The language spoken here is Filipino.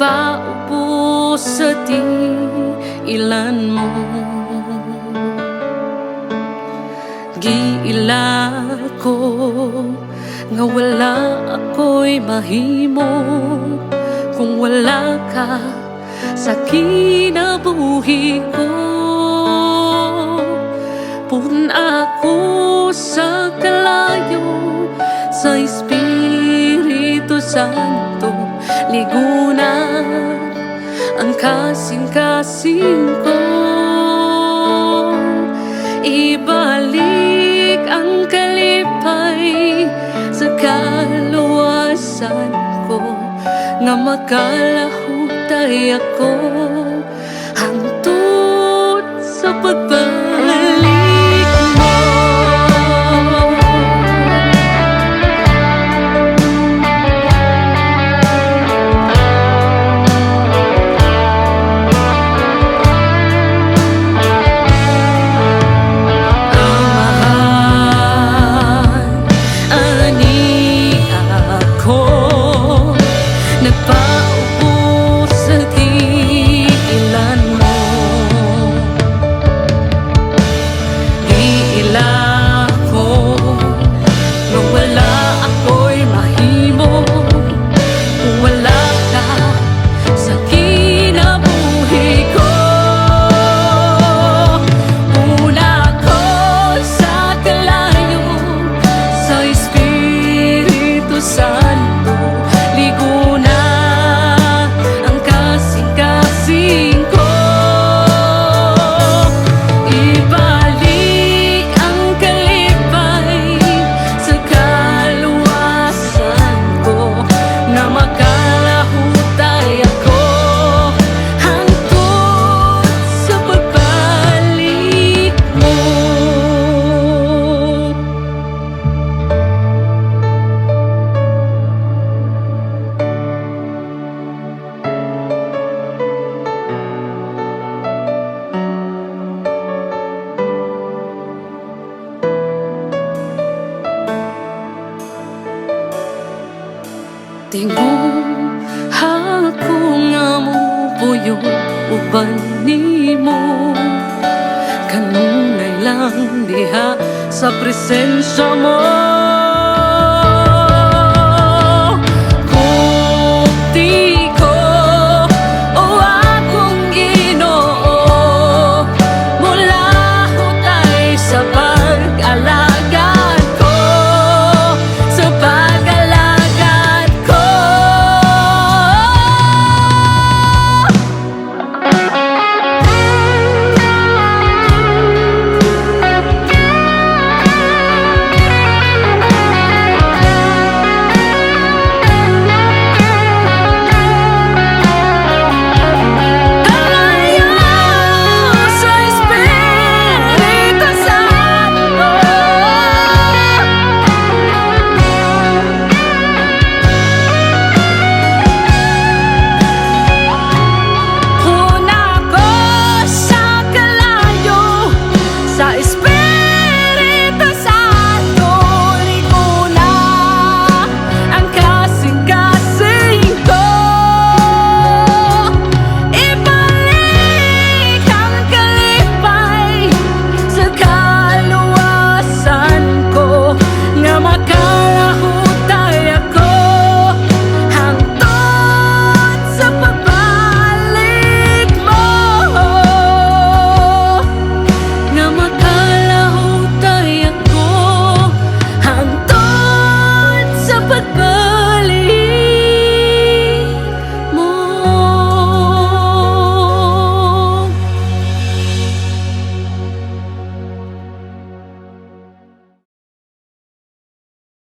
ako sa ilan mo? Giila ko nga wala ako'y mahimo. Kung wala ka sa kinabuhi ko. Pun ako sa kalayo sa Espiritu Santo Ligunan ang kasing-kasing ko. Ibalik ang kalipay sa kaluwasan ko. Nga makalahutay ako Tingong ako nga mo puyo uban nimo Kanunay lang diha sa presensya mo